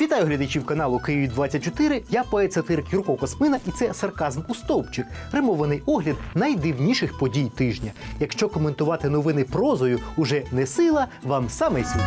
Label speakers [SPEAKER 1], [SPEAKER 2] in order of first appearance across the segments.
[SPEAKER 1] Вітаю глядачів каналу Київ 24 Я поет сатирик Юрко Космина, і це сарказм у стовпчик. Римований огляд найдивніших подій тижня. Якщо коментувати новини прозою уже не сила, вам саме сюди.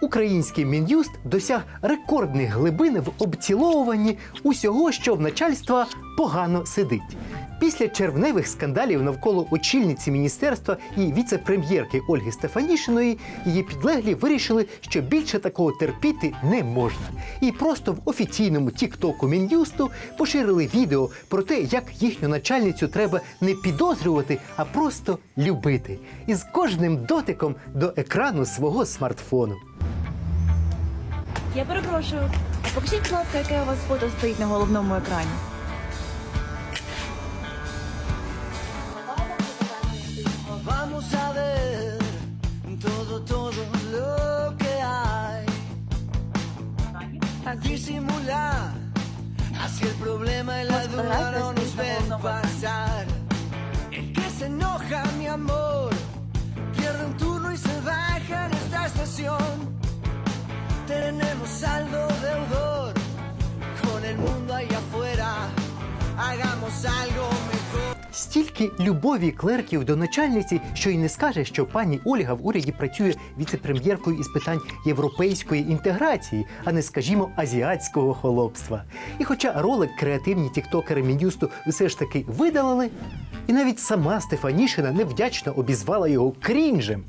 [SPEAKER 1] Український мін'юст досяг рекордних глибин в обціловуванні усього, що в начальства погано сидить. Після червневих скандалів навколо очільниці міністерства і віце-прем'єрки Ольги Стефанішиної її підлеглі вирішили, що більше такого терпіти не можна. І просто в офіційному тіктоку мін'юсту поширили відео про те, як їхню начальницю треба не підозрювати, а просто любити. І з кожним дотиком до екрану свого смартфону.
[SPEAKER 2] Я перепрошую. Покажіть, будь ласка, яке у вас фото стоїть на головному екрані.
[SPEAKER 3] Disimular, así el problema y la duda no nos ven pasar. El que se enoja, mi amor, pierde un turno y se baja en esta estación. Tenemos saldo deudor
[SPEAKER 1] Стільки любові клерків до начальниці, що й не скаже, що пані Ольга в уряді працює віце-прем'єркою із питань європейської інтеграції, а не, скажімо, азіатського холопства. І хоча ролик креативні тіктокери Мін'юсту все ж таки видалили, і навіть сама Стефанішина невдячно обізвала його крінжем.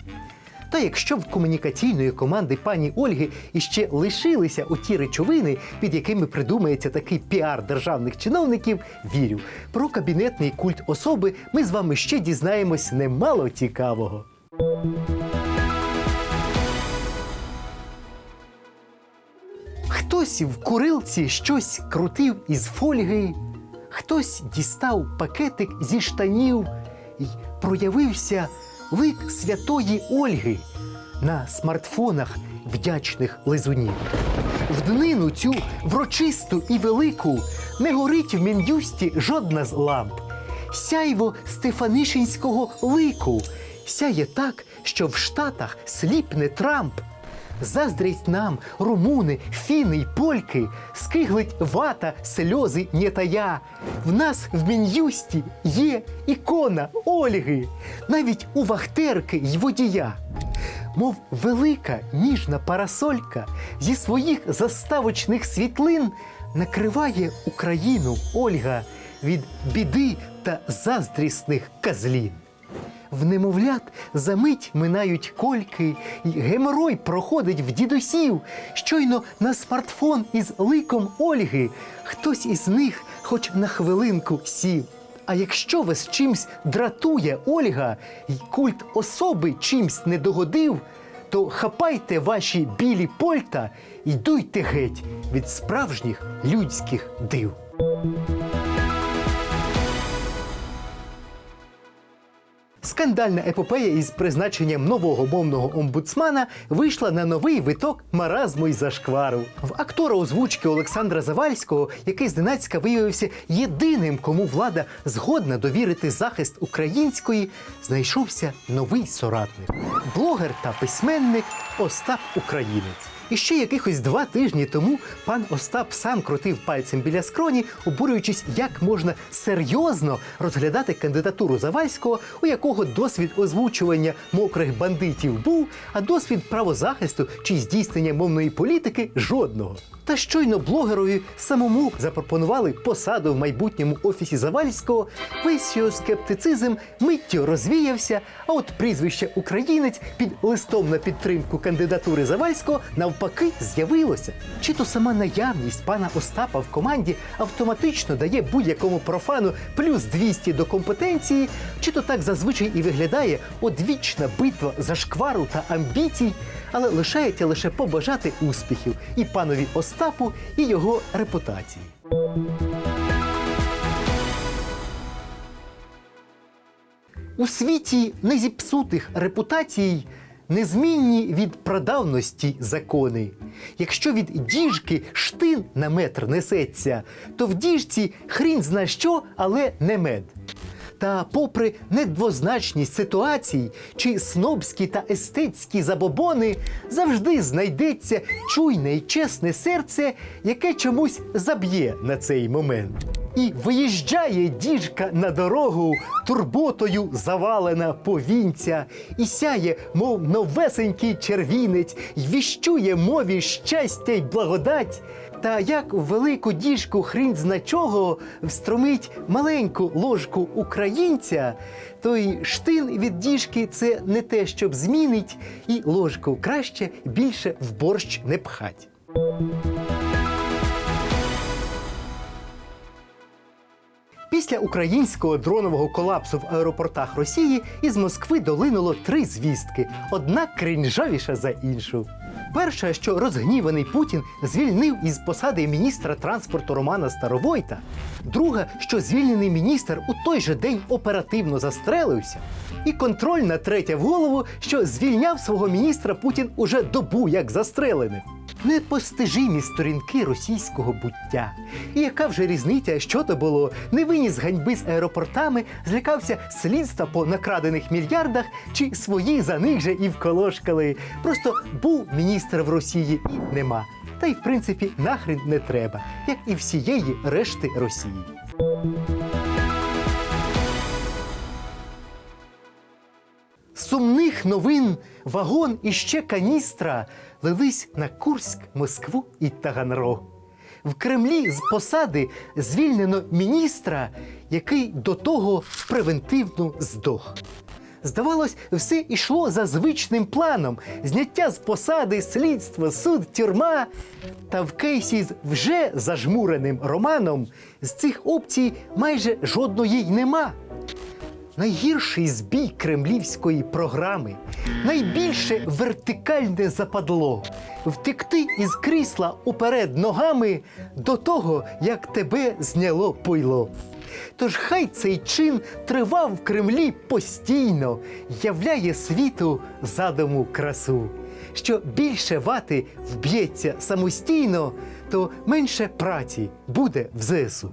[SPEAKER 1] Та якщо в комунікаційної команди пані Ольги іще лишилися оті речовини, під якими придумається такий піар державних чиновників, вірю, про кабінетний культ особи ми з вами ще дізнаємось немало цікавого. Хтось в курилці щось крутив із фольги, хтось дістав пакетик зі штанів і проявився лик святої Ольги на смартфонах вдячних лизунів. В днину цю врочисту і велику не горить в Мін'юсті жодна з ламп. Сяйво Стефанишинського лику сяє так, що в Штатах сліпне Трамп. Заздрість нам, румуни, фіни й польки, скиглить вата, сльози не тая. В нас в Мін'юсті є ікона Ольги, навіть у вахтерки й водія. Мов велика ніжна парасолька зі своїх заставочних світлин накриває Україну Ольга від біди та заздрісних казлін. В немовлят за мить минають кольки, геморой проходить в дідусів. Щойно на смартфон із ликом Ольги хтось із них хоч на хвилинку сів. А якщо вас чимсь дратує Ольга, і культ особи чимсь не догодив, то хапайте ваші білі польта і дуйте геть від справжніх людських див. Скандальна епопея із призначенням нового мовного омбудсмана вийшла на новий виток маразму й зашквару. В актора озвучки Олександра Завальського, який зненацька виявився єдиним, кому влада згодна довірити захист української, знайшовся новий соратник блогер та письменник Остап Українець. І ще якихось два тижні тому пан Остап сам крутив пальцем біля скроні, обурюючись, як можна серйозно розглядати кандидатуру Завальського, у якого досвід озвучування мокрих бандитів був, а досвід правозахисту чи здійснення мовної політики жодного. Та щойно блогерові самому запропонували посаду в майбутньому офісі Завальського, весь його скептицизм миттю розвіявся, а от прізвище українець під листом на підтримку кандидатури Завальського навпаки з'явилося. Чи то сама наявність пана Остапа в команді автоматично дає будь-якому профану плюс 200 до компетенції, чи то так зазвичай і виглядає одвічна битва за шквару та амбіцій, але лишається лише побажати успіхів і панові Остапу, і його репутації. У світі незіпсутих репутацій незмінні від прадавності закони. Якщо від діжки штин на метр несеться, то в діжці хрін зна що, але не мед. Та попри недвозначність ситуацій чи снобські та естетські забобони, завжди знайдеться чуйне і чесне серце, яке чомусь заб'є на цей момент. І виїжджає діжка на дорогу, турботою завалена повінця, і сяє, мов новесенький червінець, й віщує мові щастя й благодать. Та як в велику діжку хрін зна чого встромить маленьку ложку українця, то й штин від діжки це не те, щоб змінить, і ложку краще більше в борщ не пхать. Після українського дронового колапсу в аеропортах Росії із Москви долинуло три звістки, одна крінжовіша за іншу. Перша, що розгніваний Путін звільнив із посади міністра транспорту Романа Старовойта. Друга, що звільнений міністр у той же день оперативно застрелився. І контрольна третя в голову, що звільняв свого міністра Путін уже добу як застрелений. Непостижимі сторінки російського буття. І яка вже різниця, що то було? Не виніс ганьби з аеропортами, злякався слідства по накрадених мільярдах, чи свої за них же і вколошкали. Просто був міністр в Росії і нема. Та й в принципі нахрен не треба, як і всієї решти Росії. Сумних новин вагон і ще каністра лились на Курськ, Москву і Таганрог. В Кремлі з посади звільнено міністра, який до того превентивно здох. Здавалось, все йшло за звичним планом: зняття з посади, слідство, суд, тюрма. Та в кейсі з вже зажмуреним романом з цих опцій майже жодної й нема найгірший збій кремлівської програми, найбільше вертикальне западло втекти із крісла уперед ногами до того, як тебе зняло пойло. Тож хай цей чин тривав в Кремлі постійно, являє світу задуму красу. Що більше вати вб'ється самостійно, то менше праці буде в ЗСУ.